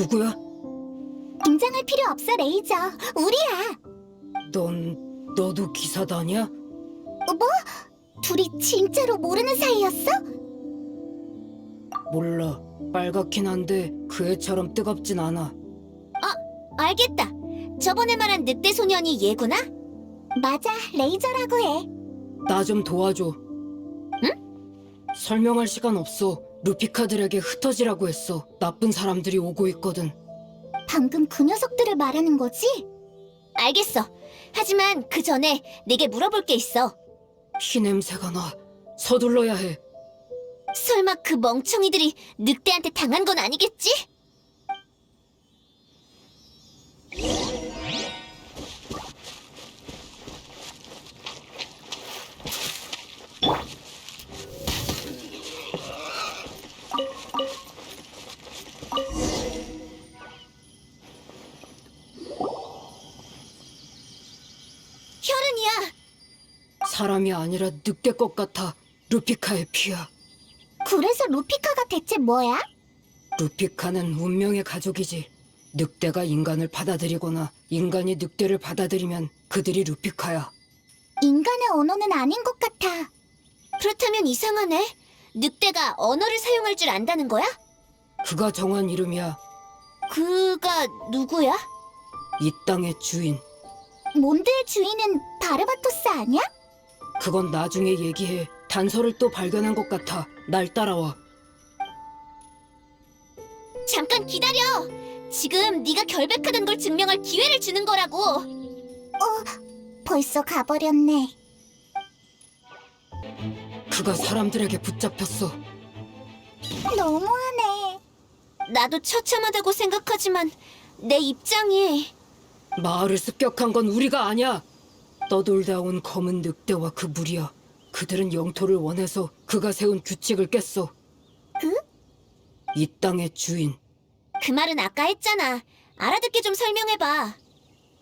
누구야? 긴장할 필요 없어, 레이저. 우리야. 넌 너도 기사단이야? 뭐? 둘이 진짜로 모르는 사이였어? 몰라. 빨갛긴 한데 그 애처럼 뜨겁진 않아. 알겠다. 저번에 말한 늑대 소년이 얘구나? 맞아, 레이저라고 해. 나 좀 도와줘. 설명할 시간 없어. 루피카들에게 흩어지라고 했어. 나쁜 사람들이 오고 있거든. 방금 그 녀석들을 말하는 거지? 알겠어. 하지만 그 전에 내게 물어볼 게 있어. 피 냄새가 나. 서둘러야 해. 설마 그 멍청이들이 늑대한테 당한 건 아니겠지? 사람이 아니라 늑대 것 같아. 루피카의 피야. 그래서 루피카가 대체 뭐야? 루피카는 운명의 가족이지. 늑대가 인간을 받아들이거나 인간이 늑대를 받아들이면 그들이 루피카야. 인간의 언어는 아닌 것 같아. 그렇다면 이상하네. 늑대가 언어를 사용할 줄 안다는 거야? 그가 정한 이름이야. 그가 누구야? 이 땅의 주인. 몬드의 주인은 바르바토스 아니야? 그건 나중에 얘기해. 단서를 또 발견한 것 같아. 날 따라와. 잠깐 기다려. 지금 네가 결백하던 걸 증명할 기회를 주는 거라고. 어, 벌써 가버렸네. 그가 사람들에게 붙잡혔어. 너무하네. 나도 처참하다고 생각하지만 내 입장이 마을을 습격한 건 우리가 아니야. 떠돌다 온 검은 늑대와 그 무리야. 그들은 영토를 원해서 그가 세운 규칙을 깼어. 그? 이 땅의 주인 그 말은 아까 했잖아. 알아듣게 좀 설명해봐.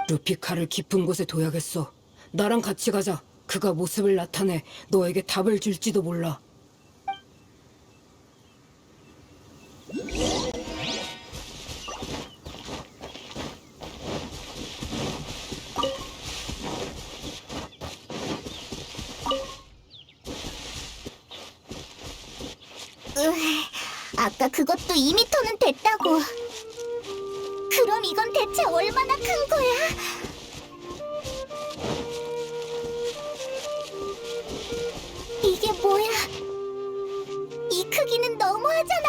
루피카를 깊은 곳에 둬야겠어. 나랑 같이 가자. 그가 모습을 나타내 너에게 답을 줄지도 몰라. 으, 아까 그것도 2미터는 됐다고. 그럼 이건 대체 얼마나 큰 거야? 이게 뭐야? 이 크기는 너무하잖아.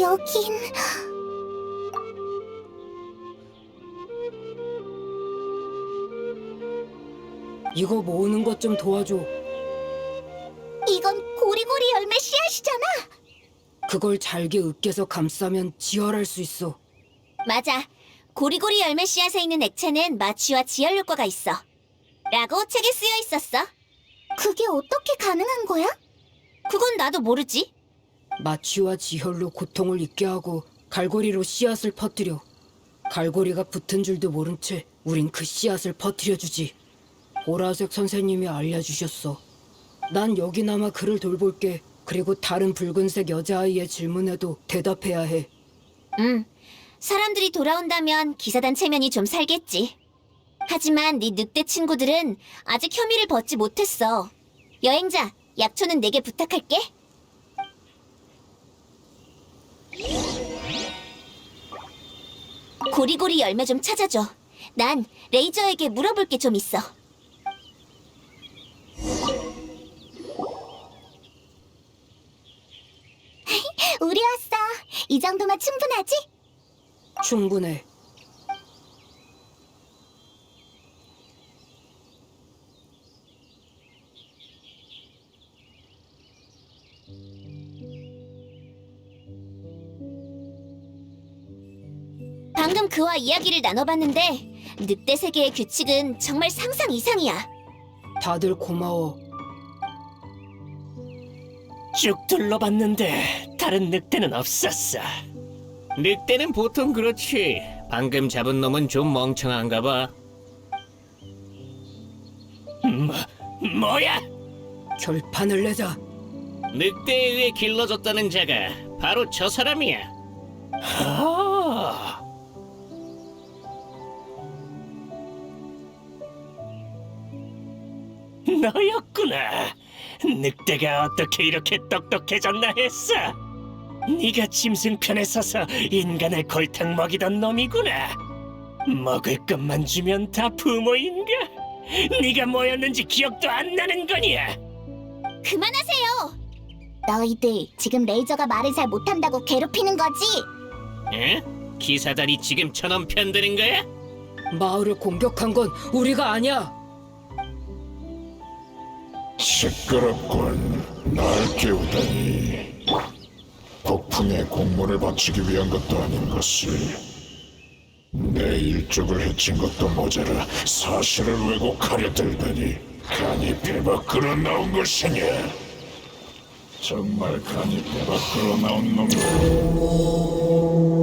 여긴 이거 모으는 것 좀 도와줘. 이건 고리고리 열매 씨앗이잖아. 그걸 잘게 으깨서 감싸면 지혈할 수 있어. 맞아. 고리고리 열매 씨앗에 있는 액체는 마취와 지혈 효과가 있어. 라고 책에 쓰여 있었어. 그게 어떻게 가능한 거야? 그건 나도 모르지. 마취와 지혈로 고통을 잊게 하고 갈고리로 씨앗을 퍼뜨려. 갈고리가 붙은 줄도 모른 채 우린 그 씨앗을 퍼뜨려 주지. 보라색 선생님이 알려주셨어. 난 여기나마 그를 돌볼게. 그리고 다른 붉은색 여자아이의 질문에도 대답해야 해. 응. 사람들이 돌아온다면 기사단 체면이 좀 살겠지. 하지만 네 늑대 친구들은 아직 혐의를 벗지 못했어. 여행자, 약초는 내게 부탁할게. 고리고리 열매 좀 찾아줘. 난 레이저에게 물어볼 게 좀 있어. 우리 왔어. 이 정도면 충분하지? 충분해. 방금 그와 이야기를 나눠봤는데 늑대 세계의 규칙은 정말 상상 이상이야. 다들 고마워. 쭉 둘러봤는데 다른 늑대는 없었어. 늑대는 보통 그렇지. 방금 잡은 놈은 좀 멍청한가 봐. 뭐, 뭐야? 결판을 내자. 늑대에 의해 길러졌다는 자가 바로 저 사람이야. 아, 너였구나. 늑대가 어떻게 이렇게 똑똑해졌나 했어. 네가 짐승 편에 서서 인간을 골탕 먹이던 놈이구나. 먹을 것만 주면 다 부모인가? 네가 뭐였는지 기억도 안 나는 거냐? 그만하세요. 너희들 지금 레이저가 말을 잘 못한다고 괴롭히는 거지? 응? 기사단이 지금 저놈 편드는 거야? 마을을 공격한 건 우리가 아니야. 시끄럽군. 날 깨우다니. 폭풍에 공문을 바치기 위한 것도 아닌 것을. 내 일족을 해친 것도 모자라 사실을 왜곡하려 들다니. 간이 배 밖으로 나온 것이냐? 정말 간이 배 밖으로 나온 놈이야.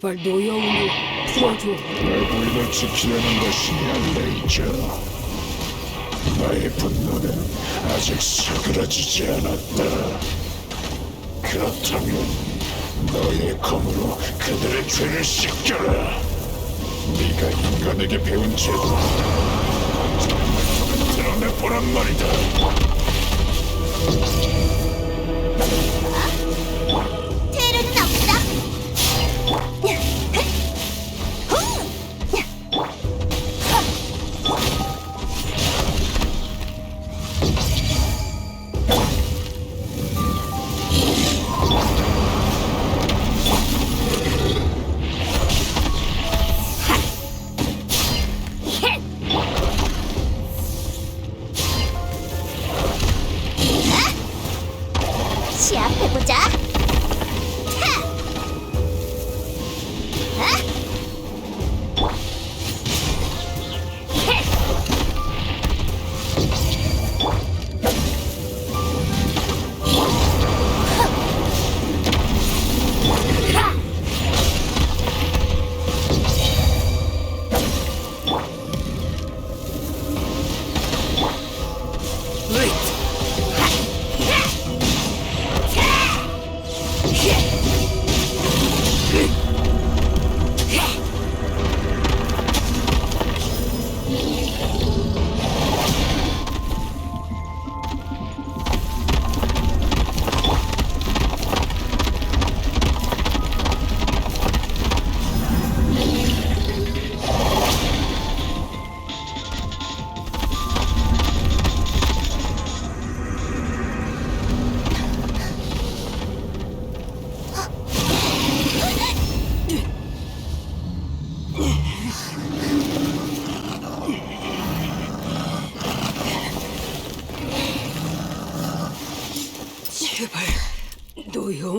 제발 노여움을 풀어줘. 내 부인을 지키려는 것이냐, 레이저. 나의 분노는 아직 사그라지지 않았다. 그렇다면 너의 검으로 그들의 죄를 씻겨라. 네가 인간에게 배운 죄도 드러내보란 말이다.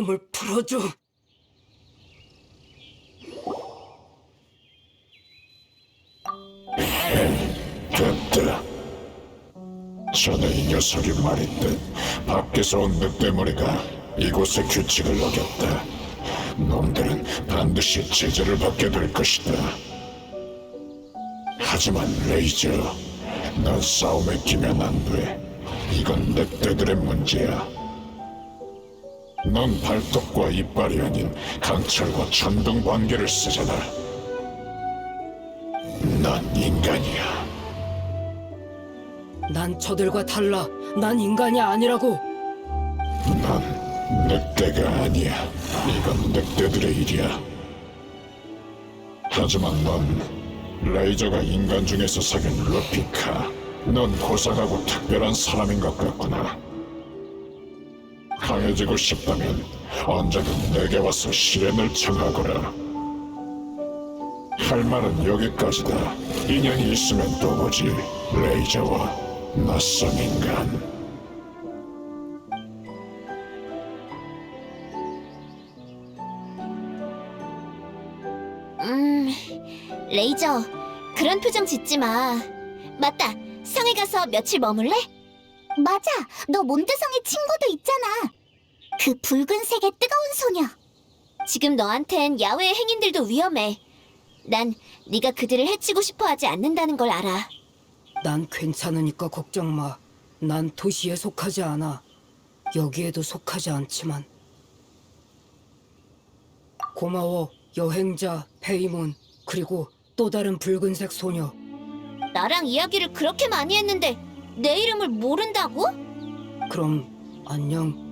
노여움을 풀어줘. 됐다. 전에 이 녀석이 말했듯 밖에서 온 늑대머리가 이곳의 규칙을 어겼다. 놈들은 반드시 제재를 받게 될 것이다. 하지만 레이저, 넌 싸움에 끼면 안 돼. 이건 늑대들의 문제야. 넌 발톱과 이빨이 아닌 강철과 천둥 번개를 쓰잖아. 넌 인간이야. 난 저들과 달라. 난 인간이 아니라고. 넌 늑대가 아니야. 이건 늑대들의 일이야. 하지만 넌 레이저가 인간 중에서 사귄 루피카. 넌 고상하고 특별한 사람인 것 같구나. 강해지고 싶다면 언제든 내게 와서 시련을 청하거라. 할 말은 여기까지다. 인연이 있으면 또 보지. 레이저와 낯선 인간. 음, 레이저, 그런 표정 짓지 마. 맞다, 성에 가서 며칠 머물래? 맞아, 너 몬드성의 친구도 있잖아. 그 붉은색의 뜨거운 소녀. 지금 너한텐 야외의 행인들도 위험해. 난 네가 그들을 해치고 싶어 하지 않는다는 걸 알아. 난 괜찮으니까 걱정 마. 난 도시에 속하지 않아. 여기에도 속하지 않지만. 고마워, 여행자, 페이몬, 그리고 또 다른 붉은색 소녀. 나랑 이야기를 그렇게 많이 했는데 내 이름을 모른다고? 그럼 안녕.